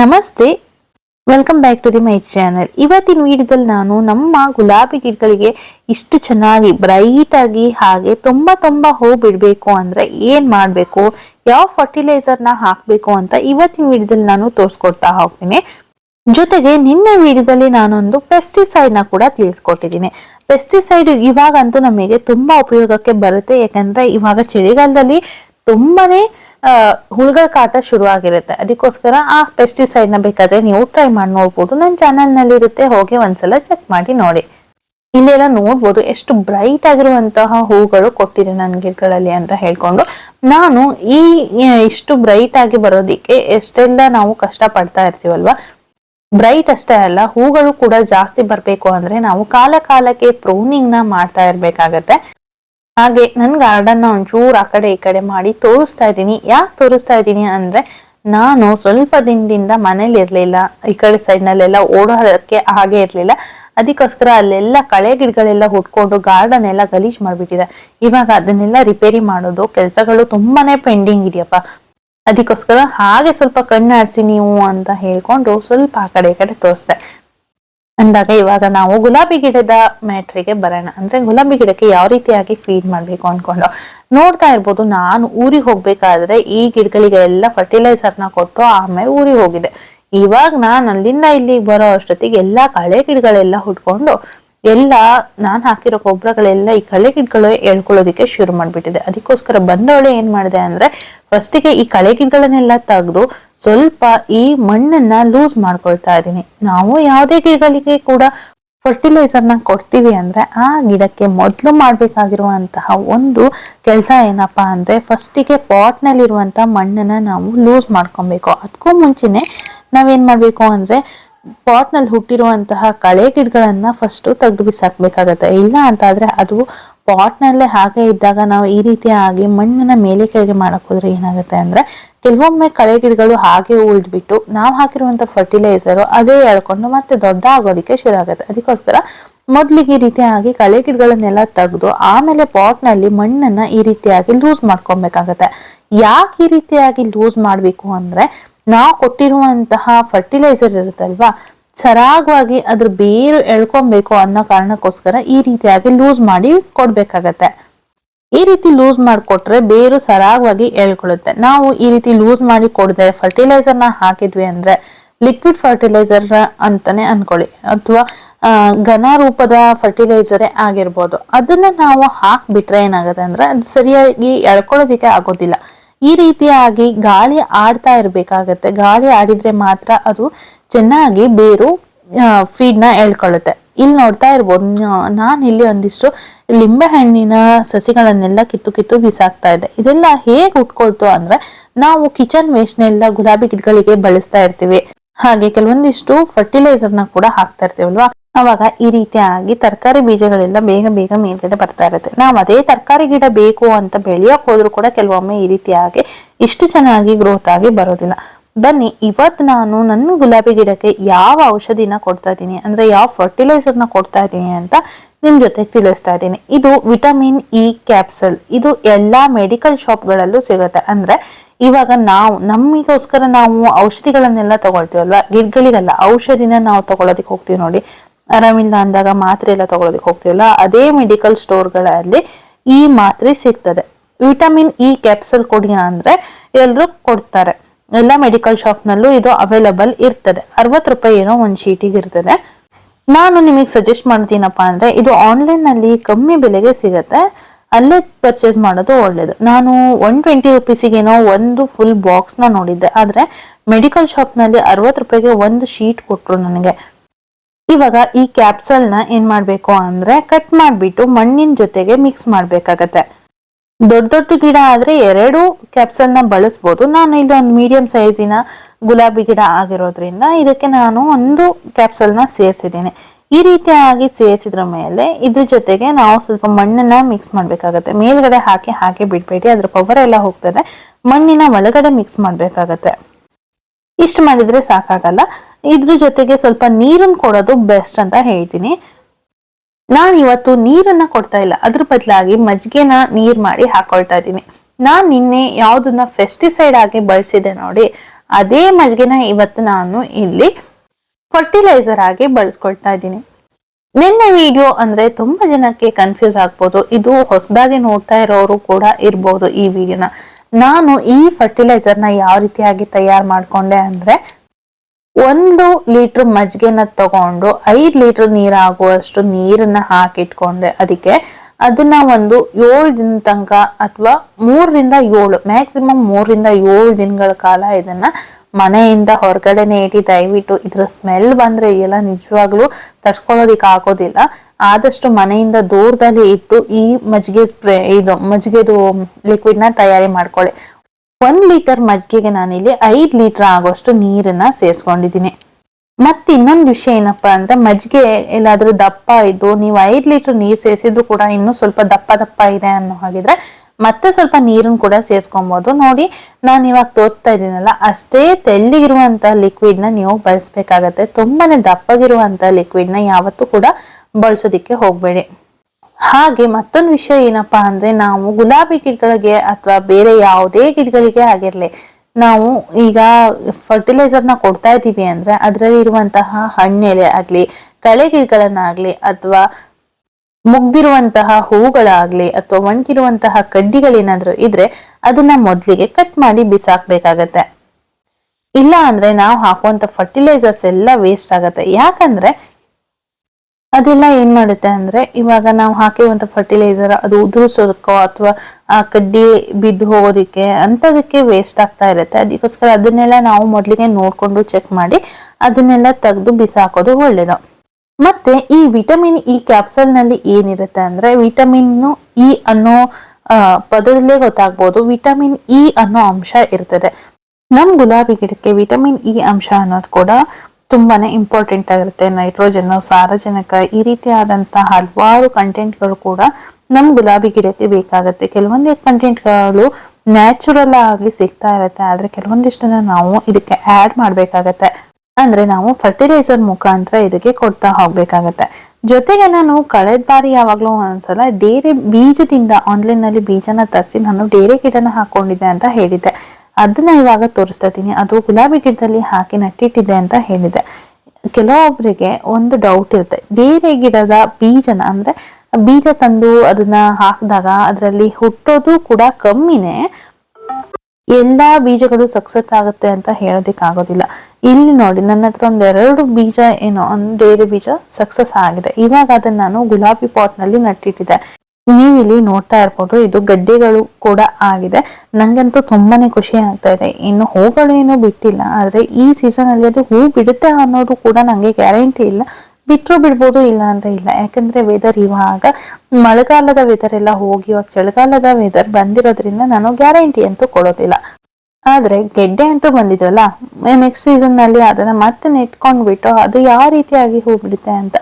ನಮಸ್ತೆ. Welcome back to the my channel ಇವತ್ತಿನ ವಿಡಿಯೋದಲ್ಲಿ ನಾನು ನಮ್ಮ ಗುಲಾಬಿ ಗಿಡಗಳಿಗೆ ಇಷ್ಟು ಚೆನ್ನಾಗಿ ಬ್ರೈಟ್ ಆಗಿ ಹಾಗೆ ತುಂಬಾ ತುಂಬಾ ಹೂ ಬಿಡಬೇಕು ಅಂದ್ರೆ ಏನು ಮಾಡಬೇಕು, ಯಾವ ಫರ್ಟಿಲೈಸರ್ನ ಹಾಕಬೇಕು ಅಂತ ಇವತ್ತಿನ ವಿಡಿಯೋದಲ್ಲಿ ನಾನು ತೋರಿಸ್ಕೊಡ್ತಾ ಹೋಗ್ತೀನಿ. ಜೊತೆಗೆ ನಿನ್ನೆ ವಿಡಿಯೋದಲ್ಲಿ ನಾನೊಂದು ಪೆಸ್ಟಿಸೈಡ್ನ ಕೂಡ ತಿಳಿಸ್ಕೊಟ್ಟಿದ್ದೀನಿ. ಪೆಸ್ಟಿಸೈಡ್ ಇವಾಗಂತೂ ನಮಗೆ ತುಂಬಾ ಉಪಯೋಗಕ್ಕೆ ಬರುತ್ತೆ, ಯಾಕಂದ್ರೆ ಇವಾಗ ಚಳಿಗಾಲದಲ್ಲಿ ತುಂಬಾನೇ ಹುಳುಗಳ ಕಾಟ ಶುರುವಾಗಿರುತ್ತೆ. ಅದಕ್ಕೋಸ್ಕರ ಆ ಪೆಸ್ಟಿಸೈಡ್ನ ಬೇಕಾದ್ರೆ ನೀವು ಟ್ರೈ ಮಾಡಿ ನೋಡ್ಬೋದು. ನನ್ನ ಚಾನಲ್ನಲ್ಲಿ ಇರುತ್ತೆ ಹೋಗಿ ಒಂದ್ಸಲ ಚೆಕ್ ಮಾಡಿ ನೋಡಿ. ಇಲ್ಲೆಲ್ಲ ನೋಡ್ಬೋದು. ಎಷ್ಟು ಬ್ರೈಟ್ ಆಗಿರುವಂತಹ ಹೂಗಳು ಕೊಟ್ಟಿದೆ ನನ್ನ ಗಿಡಗಳಲ್ಲಿ ಅಂತ ಹೇಳ್ಕೊಂಡು. ನಾನು ಈ ಇಷ್ಟು ಬ್ರೈಟ್ ಆಗಿ ಬರೋದಿಕ್ಕೆ ಎಷ್ಟೆಲ್ಲ ನಾವು ಕಷ್ಟ ಪಡ್ತಾ ಇರ್ತೀವಲ್ವಾ? ಬ್ರೈಟ್ ಅಷ್ಟೇ ಅಲ್ಲ, ಹೂಗಳು ಕೂಡ ಜಾಸ್ತಿ ಬರಬೇಕು ಅಂದ್ರೆ ನಾವು ಕಾಲ ಕಾಲಕ್ಕೆ ಪ್ರೂನಿಂಗ್ನ ಮಾಡ್ತಾ ಇರ್ಬೇಕಾಗತ್ತೆ. ಹಾಗೆ ನನ್ನ ಗಾರ್ಡನ್ನ ಒಂಚೂರು ಆ ಕಡೆ ಈ ಕಡೆ ಮಾಡಿ ತೋರಿಸ್ತಾ ಇದ್ದೀನಿ. ಯಾಕೆ ತೋರಿಸ್ತಾ ಇದ್ದೀನಿ ಅಂದ್ರೆ ನಾನು ಸ್ವಲ್ಪ ದಿನದಿಂದ ಮನೇಲಿ ಇರ್ಲಿಲ್ಲ. ಈ ಕಡೆ ಸೈಡ್ ನಲ್ಲೆಲ್ಲ ಓಡೋದಕ್ಕೆ ಹಾಗೆ ಇರ್ಲಿಲ್ಲ. ಅದಕ್ಕೋಸ್ಕರ ಅಲ್ಲೆಲ್ಲ ಕಳೆ ಗಿಡಗಳೆಲ್ಲ ಹುಟ್ಕೊಂಡು ಗಾರ್ಡನ್ ಎಲ್ಲ ಗಲೀಜ್ ಮಾಡ್ಬಿಟ್ಟಿದೆ. ಇವಾಗ ಅದನ್ನೆಲ್ಲ ರಿಪೇರಿ ಮಾಡೋದು ಕೆಲಸಗಳು ತುಂಬಾನೇ ಪೆಂಡಿಂಗ್ ಇದೆಯಪ್ಪ. ಅದಕ್ಕೋಸ್ಕರ ಹಾಗೆ ಸ್ವಲ್ಪ ಕಣ್ಣಾಡಿಸಿ ನೀವು ಅಂತ ಹೇಳ್ಕೊಂಡು ಸ್ವಲ್ಪ ಆ ಕಡೆ ಈ ಕಡೆ ತೋರಿಸ್ದೆ. ಅಂದಾಗ ಇವಾಗ ನಾವು ಗುಲಾಬಿ ಗಿಡದ ಮ್ಯಾಟ್ರಿಗೆ ಬರೋಣ. ಅಂದ್ರೆ ಗುಲಾಬಿ ಗಿಡಕ್ಕೆ ಯಾವ ರೀತಿಯಾಗಿ ಫೀಡ್ ಮಾಡ್ಬೇಕು ಅನ್ಕೊಂಡು. ನೋಡ್ತಾ ಇರ್ಬೋದು, ನಾನು ಊರಿಗೆ ಹೋಗ್ಬೇಕಾದ್ರೆ ಈ ಗಿಡಗಳಿಗೆಲ್ಲ ಫರ್ಟಿಲೈಸರ್ನ ಕೊಟ್ಟು ಆಮೇಲೆ ಊರಿಗೆ ಹೋಗಿದೆ. ಇವಾಗ ನಾನು ಅಲ್ಲಿಂದ ಇಲ್ಲಿಗೆ ಬರೋ ಅಷ್ಟೊತ್ತಿಗೆ ಎಲ್ಲಾ ಕಳೆ ಗಿಡಗಳೆಲ್ಲ ಹುಟ್ಕೊಂಡು ಎಲ್ಲ ನಾನ್ ಹಾಕಿರೋ ಗೊಬ್ಬರಗಳೆಲ್ಲ ಈ ಕಳೆ ಗಿಡಗಳು ಎಳ್ಕೊಳ್ಳೋದಿಕ್ಕೆ ಶುರು ಮಾಡ್ಬಿಟ್ಟಿದೆ. ಅದಕ್ಕೋಸ್ಕರ ಬಂದವಳೆ ಏನ್ ಮಾಡಿದೆ ಅಂದ್ರೆ ಫಸ್ಟಿಗೆ ಈ ಕಳೆ ಗಿಡಗಳನ್ನೆಲ್ಲ ತೆಗೆದು ಸ್ವಲ್ಪ ಈ ಮಣ್ಣನ್ನ ಲೂಸ್ ಮಾಡ್ಕೊಳ್ತಾ ಇದ್ದೀನಿ. ನಾವು ಯಾವುದೇ ಗಿಡಗಳಿಗೆ ಕೂಡ ಫರ್ಟಿಲೈಸರ್ನ ಕೊಡ್ತೀವಿ ಅಂದ್ರೆ, ಆ ಗಿಡಕ್ಕೆ ಮೊದಲು ಮಾಡ್ಬೇಕಾಗಿರುವಂತಹ ಒಂದು ಕೆಲಸ ಏನಪ್ಪ ಅಂದ್ರೆ ಫಸ್ಟಿಗೆ ಪಾಟ್ ಮಣ್ಣನ್ನು ಮಣ್ಣನ್ನ ನಾವು ಲೂಸ್ ಮಾಡ್ಕೊಬೇಕು. ಅದಕ್ಕೂ ಮುಂಚೆನೆ ನಾವೇನು ಮಾಡಬೇಕು ಅಂದ್ರೆ ಪಾಟ್ನಲ್ಲಿ ಹುಟ್ಟಿರುವಂತಹ ಕಳೆ ಗಿಡಗಳನ್ನ ಫಸ್ಟ್ ತೆಗೆದು ಬಿಸಾಕ್ಬೇಕಾಗತ್ತೆ ಇಲ್ಲ ಅಂತಾದ್ರೆ ಅದು ಪಾಟ್ನಲ್ಲೇ ಹಾಗೆ ಇದ್ದಾಗ ನಾವು ಈ ರೀತಿಯಾಗಿ ಮಣ್ಣಿನ ಮೇಲೆ ಕೆಳಗೆ ಮಾಡಕ್ ಹೋದ್ರೆ ಏನಾಗುತ್ತೆ ಅಂದ್ರೆ ಕೆಲವೊಮ್ಮೆ ಕಳೆ ಗಿಡಗಳು ಹಾಗೆ ಉಳಿದ್ಬಿಟ್ಟು ನಾವು ಹಾಕಿರುವಂತ ಫರ್ಟಿಲೈಸರ್ ಅದೇ ಎಳ್ಕೊಂಡು ಮತ್ತೆ ದೊಡ್ಡ ಆಗೋದಕ್ಕೆ ಶುರು ಆಗುತ್ತೆ. ಅದಕ್ಕೋಸ್ಕರ ಮೊದ್ಲಿಗೆ ಈ ರೀತಿಯಾಗಿ ಕಳೆ ಗಿಡಗಳನ್ನೆಲ್ಲ ತೆಗೆದು ಆಮೇಲೆ ಪಾಟ್ನಲ್ಲಿ ಮಣ್ಣನ್ನ ಈ ರೀತಿಯಾಗಿ ಲೂಸ್ ಮಾಡ್ಕೊಬೇಕಾಗತ್ತೆ. ಯಾಕೆ ಈ ರೀತಿಯಾಗಿ ಲೂಸ್ ಮಾಡಬೇಕು ಅಂದ್ರೆ ನಾವು ಕೊಟ್ಟಿರುವಂತಹ ಫರ್ಟಿಲೈಸರ್ ಇರುತ್ತಲ್ವಾ, ಸರಾಗವಾಗಿ ಅದ್ರ ಬೇರು ಎಳ್ಕೊಬೇಕು ಅನ್ನೋ ಕಾರಣಕ್ಕೋಸ್ಕರ ಈ ರೀತಿಯಾಗಿ ಲೂಸ್ ಮಾಡಿ ಕೊಡ್ಬೇಕಾಗತ್ತೆ. ಈ ರೀತಿ ಲೂಸ್ ಮಾಡಿಕೊಟ್ರೆ ಬೇರು ಸರಾಗವಾಗಿ ಎಳ್ಕೊಳ್ಳುತ್ತೆ. ನಾವು ಈ ರೀತಿ ಲೂಸ್ ಮಾಡಿ ಕೊಡದೆ ಫರ್ಟಿಲೈಸರ್ನ ಹಾಕಿದ್ವಿ ಅಂದ್ರೆ ಲಿಕ್ವಿಡ್ ಫರ್ಟಿಲೈಸರ್ ಅಂತಾನೆ ಅನ್ಕೊಳ್ಳಿ. ಅಥವಾ ಘನ ರೂಪದ ಫರ್ಟಿಲೈಸರೇ ಆಗಿರ್ಬೋದು. ಅದನ್ನ ನಾವು ಹಾಕ್ಬಿಟ್ರೆ ಏನಾಗುತ್ತೆ ಅಂದ್ರೆ ಅದು ಸರಿಯಾಗಿ ಎಳ್ಕೊಳ್ಳೋದಿಕ್ಕೆ ಆಗೋದಿಲ್ಲ. ಈ ರೀತಿಯಾಗಿ ಗಾಳಿ ಆಡ್ತಾ ಇರ್ಬೇಕಾಗತ್ತೆ. ಗಾಳಿ ಆಡಿದ್ರೆ ಮಾತ್ರ ಅದು ಚೆನ್ನಾಗಿ ಬೇರು ಫೀಡ್ನ ಎಳ್ಕೊಳ್ಳುತ್ತೆ ಇಲ್ಲಿ ನೋಡ್ತಾ ಇರ್ಬೋದು ನಾನು ಇಲ್ಲಿ ಒಂದಿಷ್ಟು ಲಿಂಬೆ ಹಣ್ಣಿನ ಸಸಿಗಳನ್ನೆಲ್ಲ ಕಿತ್ತು ಕಿತ್ತು ಬಿಸಾಕ್ತಾ ಇದೆ ಇದೆಲ್ಲ ಹೇಗೆ ಉಟ್ಕೊಳ್ತು ಅಂದ್ರೆ ನಾವು ಕಿಚನ್ ವೇಸ್ಟ್ನೆಲ್ಲ ಗುಲಾಬಿ ಗಿಡಗಳಿಗೆ ಬಳಸ್ತಾ ಇರ್ತೀವಿ. ಹಾಗೆ ಕೆಲವೊಂದಿಷ್ಟು ಫರ್ಟಿಲೈಸರ್ನ ಕೂಡ ಹಾಕ್ತಾ ಇರ್ತೀವಲ್ವಾ? ಅವಾಗ ಈ ರೀತಿಯಾಗಿ ತರಕಾರಿ ಬೀಜಗಳೆಲ್ಲ ಬೇಗ ಬೇಗ ಮೇಲ್ಗಡೆ ಬರ್ತಾ ಇರುತ್ತೆ. ನಾವು ಅದೇ ತರಕಾರಿ ಗಿಡ ಬೇಕು ಅಂತ ಬೆಳೆಯಕ್ ಹೋದ್ರು ಕೂಡ ಕೆಲವೊಮ್ಮೆ ಈ ರೀತಿಯಾಗಿ ಇಷ್ಟು ಚೆನ್ನಾಗಿ ಗ್ರೋತ್ ಆಗಿ ಬರೋದಿಲ್ಲ. ಬನ್ನಿ ಇವತ್ತು ನಾನು ನನ್ನ ಗುಲಾಬಿ ಗಿಡಕ್ಕೆ ಯಾವ ಔಷಧಿನ ಕೊಡ್ತಾ ಇದ್ದೀನಿ, ಅಂದ್ರೆ ಯಾವ ಫರ್ಟಿಲೈಸರ್ನ ಕೊಡ್ತಾ ಇದ್ದೀನಿ ಅಂತ ನಿಮ್ ಜೊತೆ ತಿಳಿಸ್ತಾ ಇದ್ದೀನಿ. ಇದು ವಿಟಮಿನ್ ಇ ಕ್ಯಾಪ್ಸಲ್. ಇದು ಎಲ್ಲಾ ಮೆಡಿಕಲ್ ಶಾಪ್ಗಳಲ್ಲೂ ಸಿಗುತ್ತೆ. ಅಂದ್ರೆ ಇವಾಗ ನಾವು ನಮಗೋಸ್ಕರ ನಾವು ಔಷಧಿಗಳನ್ನೆಲ್ಲ ತಗೊಳ್ತೀವಲ್ವಾ? ಗಿಡಗಳಿಗೆಲ್ಲ, ಔಷಧಿನ ನಾವು ತಗೊಳೋದಕ್ಕೆ ಹೋಗ್ತೀವಿ ನೋಡಿ. ಆರಾಮಿಲ್ಲ ಅಂದಾಗ ಮಾತ್ರೆ ಎಲ್ಲ ತಗೊಳೋದಕ್ಕೆ ಹೋಗ್ತೀವಲ್ಲ, ಅದೇ ಮೆಡಿಕಲ್ ಸ್ಟೋರ್ಗಳಲ್ಲಿ ಈ ಮಾತ್ರೆ ಸಿಗ್ತದೆ. ವಿಟಮಿನ್ ಇ ಕ್ಯಾಪ್ಸಲ್ ಕೊಡಿ ಅಂದರೆ ಎಲ್ಲರೂ ಕೊಡ್ತಾರೆ. ಎಲ್ಲ ಮೆಡಿಕಲ್ ಶಾಪ್ನಲ್ಲೂ ಇದು ಅವೈಲಬಲ್ ಇರ್ತದೆ. ಅರವತ್ತು ರೂಪಾಯಿ ಏನೋ ಒಂದು ಶೀಟಿಗೆ ಇರ್ತದೆ. ನಾನು ನಿಮಗೆ ಸಜೆಸ್ಟ್ ಮಾಡ್ತೀನಪ್ಪ ಅಂದರೆ, ಇದು ಆನ್ಲೈನ್ನಲ್ಲಿ ಕಮ್ಮಿ ಬೆಲೆಗೆ ಸಿಗುತ್ತೆ. ಅಲ್ಲೇ ಪರ್ಚೇಸ್ ಮಾಡೋದು ಒಳ್ಳೆಯದು ನಾನು ಒನ್ ಟ್ವೆಂಟಿ ರುಪೀಸಿಗೇನೋ ಒಂದು ಫುಲ್ ಬಾಕ್ಸ್ನ ನೋಡಿದ್ದೆ. ಆದರೆ ಮೆಡಿಕಲ್ ಶಾಪ್ನಲ್ಲಿ ಅರವತ್ತು ರೂಪಾಯಿಗೆ ಒಂದು ಶೀಟ್ ಕೊಟ್ಟರು ನನಗೆ. ಇವಾಗ ಈ ಕ್ಯಾಪ್ಸಲ್ನ ಏನ್ ಮಾಡ್ಬೇಕು ಅಂದ್ರೆ ಕಟ್ ಮಾಡ್ಬಿಟ್ಟು ಮಣ್ಣಿನ ಜೊತೆಗೆ ಮಿಕ್ಸ್ ಮಾಡ್ಬೇಕಾಗತ್ತೆ. ದೊಡ್ಡ ದೊಡ್ಡ ಗಿಡ ಆದ್ರೆ ಎರಡು ಕ್ಯಾಪ್ಸಲ್ನ ಬಳಸ್ಬೋದು. ನಾನು ಇಲ್ಲಿ ಒಂದು ಮೀಡಿಯಂ ಸೈಜಿನ ಗುಲಾಬಿ ಗಿಡ ಆಗಿರೋದ್ರಿಂದ ಇದಕ್ಕೆ ನಾನು ಒಂದು ಕ್ಯಾಪ್ಸಲ್ನ ಸೇರಿಸಿದ್ದೀನಿ. ಈ ರೀತಿಯಾಗಿ ಸೇರಿಸಿದ್ರ ಮೇಲೆ ಇದ್ರ ಜೊತೆಗೆ ನಾವು ಸ್ವಲ್ಪ ಮಣ್ಣನ್ನ ಮಿಕ್ಸ್ ಮಾಡ್ಬೇಕಾಗತ್ತೆ. ಮೇಲ್ಗಡೆ ಹಾಕಿ ಹಾಕಿ ಬಿಡ್ಬೇಡಿ ಅದ್ರ ಪವರ್ ಎಲ್ಲ ಹೋಗ್ತದೆ. ಮಣ್ಣಿನ ಒಳಗಡೆ ಮಿಕ್ಸ್ ಮಾಡ್ಬೇಕಾಗತ್ತೆ. ಇಷ್ಟು ಮಾಡಿದ್ರೆ ಸಾಕಾಗಲ್ಲ. ಇದ್ರ ಜೊತೆಗೆ ಸ್ವಲ್ಪ ನೀರನ್ನು ಕೊಡೋದು ಬೆಸ್ಟ್ ಅಂತ ಹೇಳ್ತೀನಿ. ನಾನು ಇವತ್ತು ನೀರನ್ನ ಕೊಡ್ತಾ ಇಲ್ಲ. ಅದ್ರ ಬದಲಾಗಿ ಮಜ್ಜಿಗೆನ ನೀರ್ ಮಾಡಿ ಹಾಕೊಳ್ತಾ ಇದ್ದೀನಿ. ನಾನ್ ನಿನ್ನೆ ಯಾವ್ದನ್ನ ಫೆಸ್ಟಿಸೈಡ್ ಆಗಿ ಬಳಸಿದೆ ನೋಡಿ, ಅದೇ ಮಜ್ಜಿಗೆನ ಇವತ್ತು ನಾನು ಇಲ್ಲಿ ಫರ್ಟಿಲೈಸರ್ ಆಗಿ ಬಳಸ್ಕೊಳ್ತಾ ಇದ್ದೀನಿ. ನಿನ್ನೆ ವಿಡಿಯೋ ಅಂದ್ರೆ ತುಂಬಾ ಜನಕ್ಕೆ ಕನ್ಫ್ಯೂಸ್ ಆಗ್ಬೋದು. ಇದು ಹೊಸದಾಗಿ ನೋಡ್ತಾ ಇರೋರು ಕೂಡ ಇರ್ಬೋದು ಈ ವಿಡಿಯೋನ ನಾನು ಈ ಫರ್ಟಿಲೈಸರ್ನ ಯಾವ ರೀತಿಯಾಗಿ ತಯಾರು ಮಾಡ್ಕೊಂಡೆ ಅಂದ್ರೆ ಒಂದು ಲೀಟರ್ ಮಜ್ಜಿಗೆನ ತಗೊಂಡು ಐದು ಲೀಟರ್ ನೀರಾಗುವಷ್ಟು ನೀರನ್ನ ಹಾಕಿಟ್ಕೊಂಡೆ ಅದಕ್ಕೆ ಅದನ್ನ ಒಂದು ಏಳು ದಿನ ತನಕ ಅಥವಾ ಮೂರರಿಂದ ಏಳು ಮ್ಯಾಕ್ಸಿಮಮ್ ಮೂರರಿಂದ ಏಳು ದಿನಗಳ ಕಾಲ ಇದನ್ನ ಮನೆಯಿಂದ ಹೊರಗಡೆನೆ ಇಟ್ಟು ದಯವಿಟ್ಟು ಇದ್ರ ಸ್ಮೆಲ್ ಬಂದ್ರೆ ಎಲ್ಲ ನಿಜವಾಗ್ಲೂ ತಡ್ಸ್ಕೊಳ್ಳೋದಿಕ್ ಆಗೋದಿಲ್ಲ. ಆದಷ್ಟು ಮನೆಯಿಂದ ದೂರದಲ್ಲಿ ಇಟ್ಟು ಈ ಮಜ್ಜಿಗೆ ಸ್ಪ್ರೇ ಇದು ಮಜ್ಜಿಗೆದು ಲಿಕ್ವಿಡ್ನ ತಯಾರಿ ಮಾಡ್ಕೊಳ್ಳಿ. ಒಂದ್ ಲೀಟರ್ ಮಜ್ಜಿಗೆಗೆ ನಾನಿಲ್ಲಿ ಐದ್ ಲೀಟರ್ ಆಗೋಷ್ಟು ನೀರನ್ನ ಸೇರಿಸ್ಕೊಂಡಿದ್ದೀನಿ. ಮತ್ತೆ ಇನ್ನೊಂದು ವಿಷಯ ಏನಪ್ಪಾ ಅಂದ್ರೆ ಮಜ್ಜಿಗೆ ಎಲ್ಲಾದ್ರೂ ದಪ್ಪ ಇದ್ದು ನೀವು ಐದ್ ಲೀಟರ್ ನೀರು ಸೇರಿಸಿದ್ರು ಕೂಡ ಇನ್ನೂ ಸ್ವಲ್ಪ ದಪ್ಪ ದಪ್ಪ ಇದೆ ಅನ್ನೋ ಹಾಗಿದ್ರೆ ಮತ್ತೆ ಸ್ವಲ್ಪ ನೀರನ್ನು ಕೂಡ ಸೇರಿಸ್ಕೊಬೋದು. ನೋಡಿ, ನಾನು ಇವಾಗ ತೋರಿಸ್ತಾ ಇದ್ದೀನಲ್ಲ, ಅಷ್ಟೇ ತೆಳ್ಳಿಗಿರುವಂತಹ ಲಿಕ್ವಿಡ್ನ ನೀವು ಬಳಸ್ಬೇಕಾಗತ್ತೆ. ತುಂಬಾನೇ ದಪ್ಪಗಿರುವಂತ ಲಿಕ್ವಿಡ್ನ ಯಾವತ್ತೂ ಕೂಡ ಬಳಸೋದಿಕ್ಕೆ ಹೋಗ್ಬೇಡಿ. ಹಾಗೆ ಮತ್ತೊಂದು ವಿಷಯ ಏನಪ್ಪಾ ಅಂದ್ರೆ ನಾವು ಗುಲಾಬಿ ಗಿಡಗಳಿಗೆ ಅಥವಾ ಬೇರೆ ಯಾವುದೇ ಗಿಡಗಳಿಗೆ ಆಗಿರ್ಲಿ, ನಾವು ಈಗ ಫರ್ಟಿಲೈಸರ್ನ ಕೊಡ್ತಾ ಇದ್ದೀವಿ ಅಂದ್ರೆ ಅದರಲ್ಲಿ ಇರುವಂತಹ ಹಣ್ಣೆಲೆ ಆಗ್ಲಿ, ಕಳೆ ಗಿಡಗಳನ್ನಾಗ್ಲಿ ಅಥವಾ ಮುಗ್ದಿರುವಂತಹ ಹೂಗಳಾಗ್ಲಿ ಅಥವಾ ಒಣಗಿರುವಂತಹ ಕಡ್ಡಿಗಳೇನಾದ್ರೂ ಇದ್ರೆ ಅದನ್ನ ಮೊದಲಿಗೆ ಕಟ್ ಮಾಡಿ ಬಿಸಾಕ್ಬೇಕಾಗತ್ತೆ. ಇಲ್ಲ ಅಂದ್ರೆ ನಾವು ಹಾಕುವಂತ ಫರ್ಟಿಲೈಸರ್ಸ್ ಎಲ್ಲ ವೇಸ್ಟ್ ಆಗತ್ತೆ. ಯಾಕಂದ್ರೆ ಅದೆಲ್ಲ ಏನ್ ಮಾಡುತ್ತೆ ಅಂದ್ರೆ, ಇವಾಗ ನಾವು ಹಾಕಿರುವಂತ ಫರ್ಟಿಲೈಸರ್ ಅದು ಉದುರಿಸೋದಕ್ಕೋ ಅಥವಾ, ಆ ಕಡ್ಡಿ ಬಿದ್ದು ಹೋಗೋದಿಕ್ಕೆ ಅಂತದಕ್ಕೆ ವೇಸ್ಟ್ ಆಗ್ತಾ ಇರುತ್ತೆ. ಅದಕ್ಕೋಸ್ಕರ ಅದನ್ನೆಲ್ಲ ನಾವು ಮೊದಲಿಗೆ ನೋಡ್ಕೊಂಡು ಚೆಕ್ ಮಾಡಿ ಅದನ್ನೆಲ್ಲ ತೆಗೆದು ಬಿಸಾಕೋದು ಒಳ್ಳೇದು. ಮತ್ತೆ ಈ ವಿಟಮಿನ್ ಇ ಕ್ಯಾಪ್ಸಲ್ನಲ್ಲಿ ಏನಿರುತ್ತೆ ಅಂದ್ರೆ ವಿಟಮಿನ್ ಇ ಅನ್ನೋ ಪದದಲ್ಲೇ ಗೊತ್ತಾಗ್ಬೋದು ವಿಟಮಿನ್ ಇ ಅನ್ನೋ ಅಂಶ ಇರ್ತದೆ. ನಮ್ ಗುಲಾಬಿ ಗಿಡಕ್ಕೆ ವಿಟಮಿನ್ ಇ ಅಂಶ ಅನ್ನೋದು ಕೂಡ ತುಂಬಾನೇ ಇಂಪಾರ್ಟೆಂಟ್ ಆಗಿರುತ್ತೆ. ನೈಟ್ರೋಜನ್ ಸಾರಜನಕ ಈ ರೀತಿಯಾದಂತಹ ಹಲವಾರು ಕಂಟೆಂಟ್ಗಳು ಕೂಡ ನಮ್ ಗುಲಾಬಿ ಗಿಡಕ್ಕೆ ಬೇಕಾಗುತ್ತೆ. ಕೆಲವೊಂದು ಕಂಟೆಂಟ್ಗಳು ನ್ಯಾಚುರಲ್ ಆಗಿ ಸಿಗ್ತಾ ಇರುತ್ತೆ. ಆದ್ರೆ ಕೆಲವೊಂದಿಷ್ಟನ್ನ ನಾವು ಇದಕ್ಕೆ ಆಡ್ ಮಾಡ್ಬೇಕಾಗತ್ತೆ. ಅಂದ್ರೆ ನಾವು ಫರ್ಟಿಲೈಸರ್ ಮುಖಾಂತರ ಇದಕ್ಕೆ ಕೊಡ್ತಾ ಹೋಗ್ಬೇಕಾಗತ್ತೆ. ಜೊತೆಗೆ ನಾನು ಕಳೆದ ಬಾರಿ ಯಾವಾಗ್ಲೂ ಒಂದ್ಸಲ ಡೇರೆ ಬೀಜದಿಂದ ಆನ್ಲೈನ್ನಲ್ಲಿ ಬೀಜನ ತರಿಸಿ ನಾನು ಡೇರೆ ಗಿಡನ ಹಾಕೊಂಡಿದ್ದೆ ಅಂತ ಹೇಳಿದ್ದೆ. ಅದನ್ನ ಇವಾಗ ತೋರಿಸ್ತಾ ಇದ್ದೀನಿ. ಅದು ಗುಲಾಬಿ ಗಿಡದಲ್ಲಿ ಹಾಕಿ ನಟ್ಟಿಟ್ಟಿದೆ ಅಂತ ಹೇಳಿದೆ. ಕೆಲವೊಬ್ಬರಿಗೆ ಒಂದು ಡೌಟ್ ಇರುತ್ತೆ. ಬೇರೆ ಗಿಡದ ಬೀಜನ, ಅಂದ್ರೆ ಬೀಜ ತಂದು ಅದನ್ನ ಹಾಕಿದಾಗ ಅದರಲ್ಲಿ ಹುಟ್ಟೋದು ಕೂಡ ಕಮ್ಮಿನೇ. ಎಲ್ಲಾ ಬೀಜಗಳು ಸಕ್ಸಸ್ ಆಗುತ್ತೆ ಅಂತ ಹೇಳೋದಿಕ್ ಆಗೋದಿಲ್ಲ. ಇಲ್ಲಿ ನೋಡಿ, ನನ್ನ ಹತ್ರ ಒಂದೆರಡು ಬೀಜ ಏನೋ, ಒಂದ್ ಬೇರೆ ಬೀಜ ಸಕ್ಸಸ್ ಆಗಿದೆ. ಇವಾಗ ಅದನ್ನ ನಾನು ಗುಲಾಬಿ ಪಾಟ್ನಲ್ಲಿ ನಟ್ಟಿಟ್ಟಿದ್ದೆ. ನೀವಿಲ್ಲಿ ನೋಡ್ತಾ ಇರ್ಬೋದು, ಇದು ಗದ್ದೆಗಳು ಕೂಡ ಆಗಿದೆ. ನಂಗಂತೂ ತುಂಬಾನೇ ಖುಷಿ ಆಗ್ತಾ ಇದೆ. ಇನ್ನು ಹೂಗಳು ಬಿಟ್ಟಿಲ್ಲ, ಆದ್ರೆ ಈ ಸೀಸನ್ ಅಲ್ಲಿ ಅದು ಹೂ ಬಿಡುತ್ತೆ ಅನ್ನೋದು ಕೂಡ ನಂಗೆ ಗ್ಯಾರಂಟಿ ಇಲ್ಲ. ಬಿಟ್ಟರು ಬಿಡ್ಬೋದು ಇಲ್ಲ ಅಂದ್ರೆ ಇಲ್ಲ. ಯಾಕಂದ್ರೆ ವೆದರ್ ಇವಾಗ ಮಳೆಗಾಲದ ವೆದರ್ ಎಲ್ಲ ಹೋಗಿ, ಇವಾಗ ಚಳಿಗಾಲದ ವೆದರ್ ಬಂದಿರೋದ್ರಿಂದ ನಾನು ಗ್ಯಾರಂಟಿ ಅಂತೂ ಕೊಡೋದಿಲ್ಲ. ಆದ್ರೆ ಗೆಡ್ಡೆ ಅಂತೂ ಬಂದಿದ್ವಲ್ಲ ನೆಕ್ಸ್ಟ್ ಸೀಸನ್ನಲ್ಲಿ ಅದನ್ನ ಮತ್ತೆ ನೆಟ್ಕೊಂಡ್ಬಿಟ್ಟು ಅದು ಯಾವ ರೀತಿಯಾಗಿ ಹೋಗ್ಬಿಡುತ್ತೆ ಬಿಡುತ್ತೆ ಅಂತ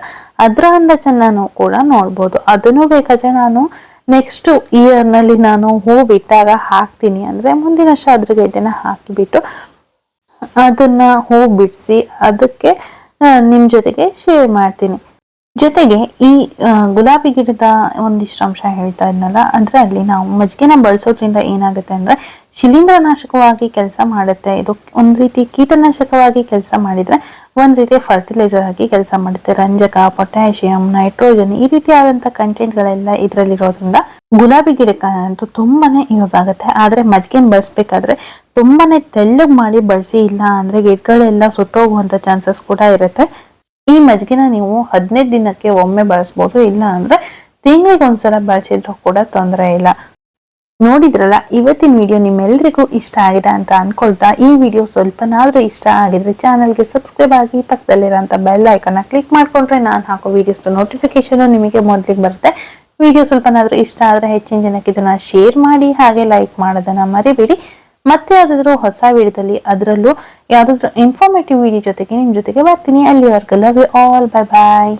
ಅದ್ರ ಅಂದ ಚೆನ್ನಾನು ಕೂಡ ನೋಡ್ಬೋದು. ಅದನ್ನು ಬೇಕಾದ್ರೆ ನಾನು ನೆಕ್ಸ್ಟ್ ಇಯರ್ನಲ್ಲಿ ನಾನು ಹೂ ಬಿಟ್ಟಾಗ ಹಾಕ್ತೀನಿ ಅಂದ್ರೆ ಮುಂದಿನ ವರ್ಷ ಅದ್ರ ಗೆಡ್ಡೆನ ಹಾಕಿಬಿಟ್ಟು ಅದನ್ನ ಹೂ ಬಿಡಿಸಿ ಅದಕ್ಕೆ ನಿಮ್ ಜೊತೆಗೆ ಶೇರ್ ಮಾಡ್ತೀನಿ. ಜೊತೆಗೆ ಈ ಗುಲಾಬಿ ಗಿಡದ ಒಂದಿಷ್ಟು ಅಂಶ ಹೇಳ್ತಾ ಇದ್ನಲ್ಲ, ಅಂದ್ರೆ ಅಲ್ಲಿ ನಾವು ಮಜ್ಜಿಗೆನ ಬಳಸೋದ್ರಿಂದ ಏನಾಗುತ್ತೆ ಅಂದ್ರೆ ಶಿಲೀಂಧ್ರನಾಶಕವಾಗಿ ಕೆಲಸ ಮಾಡುತ್ತೆ. ಇದು ಒಂದ್ ರೀತಿ ಕೀಟನಾಶಕವಾಗಿ ಕೆಲಸ ಮಾಡಿದ್ರೆ ಒಂದ್ ರೀತಿ ಫರ್ಟಿಲೈಸರ್ ಆಗಿ ಕೆಲಸ ಮಾಡುತ್ತೆ. ರಂಜಕ ಪೊಟ್ಯಾಷಿಯಂ ನೈಟ್ರೋಜನ್ ಈ ರೀತಿಯಾದಂತಹ ಕಂಟೆಂಟ್ಗಳೆಲ್ಲ ಇರೋದ್ರಿಂದ ಗುಲಾಬಿ ಗಿಡಕ್ಕಂತೂ ತುಂಬಾನೇ ಯೂಸ್ ಆಗುತ್ತೆ. ಆದ್ರೆ ಮಜ್ಜಿಗೆನ ಬಳಸ್ಬೇಕಾದ್ರೆ ತುಂಬಾನೇ ತೆಳ್ಳಗ್ ಮಾಡಿ ಬಳಸಿ ಇಲ್ಲ ಅಂದ್ರೆ ಗಿಡಗಳೆಲ್ಲ ಸುಟ್ಟೋಗುವಂತ ಚಾನ್ಸಸ್ ಕೂಡ ಇರುತ್ತೆ. ಈ ಮಜ್ಜಿಗೆನ ನೀವು ಹದಿನೈದು ದಿನಕ್ಕೆ ಒಮ್ಮೆ ಬಳಸ್ಬೋದು, ಇಲ್ಲ ಅಂದ್ರೆ ತಿಂಗಳಿಗೆ ಒಂದ್ಸಲ ಬಳಸಿದ್ರು ಕೂಡ ತೊಂದರೆ ಇಲ್ಲ. ನೋಡಿದ್ರಲ್ಲ, ಇವತ್ತಿನ ವಿಡಿಯೋ ನಿಮ್ಮೆಲ್ಲರಿಗೂ ಇಷ್ಟ ಆಗಿದೆ ಅಂತ ಅನ್ಕೊಳ್ತಾ, ಈ ವಿಡಿಯೋ ಸ್ವಲ್ಪನಾದ್ರೂ ಇಷ್ಟ ಆಗಿದ್ರೆ ಚಾನಲ್ಗೆ ಸಬ್ಸ್ಕ್ರೈಬ್ ಆಗಿ ಪಕ್ಕದಲ್ಲಿರೋಂಥ ಬೆಲ್ ಐಕನ್ನ ಕ್ಲಿಕ್ ಮಾಡ್ಕೊಂಡ್ರೆ ನಾನು ಹಾಕೋ ವಿಡಿಯೋಸ್ ನೋಟಿಫಿಕೇಷನು ನಿಮಗೆ ಮೊದಲಿಗೆ ಬರುತ್ತೆ. ವಿಡಿಯೋ ಸ್ವಲ್ಪನಾದ್ರೂ ಇಷ್ಟ ಆದರೆ ಹೆಚ್ಚಿನ ಜನಕ್ಕೆ ಇದನ್ನ ಶೇರ್ ಮಾಡಿ, ಹಾಗೆ ಲೈಕ್ ಮಾಡೋದನ್ನ ಮರಿಬೇಡಿ. ಮತ್ತೆ ಯಾವ್ದಾದ್ರು ಹೊಸ ವಿಡಿಯೋದಲ್ಲಿ ಅದರಲ್ಲೂ ಯಾವ್ದಾದ್ರು ಇನ್ಫಾರ್ಮೇಟಿವ್ ವಿಡಿಯೋ ಜೊತೆಗೆ ನಿಮ್ಮ ಜೊತೆಗೆ ಬರ್ತೀನಿ. You all bye bye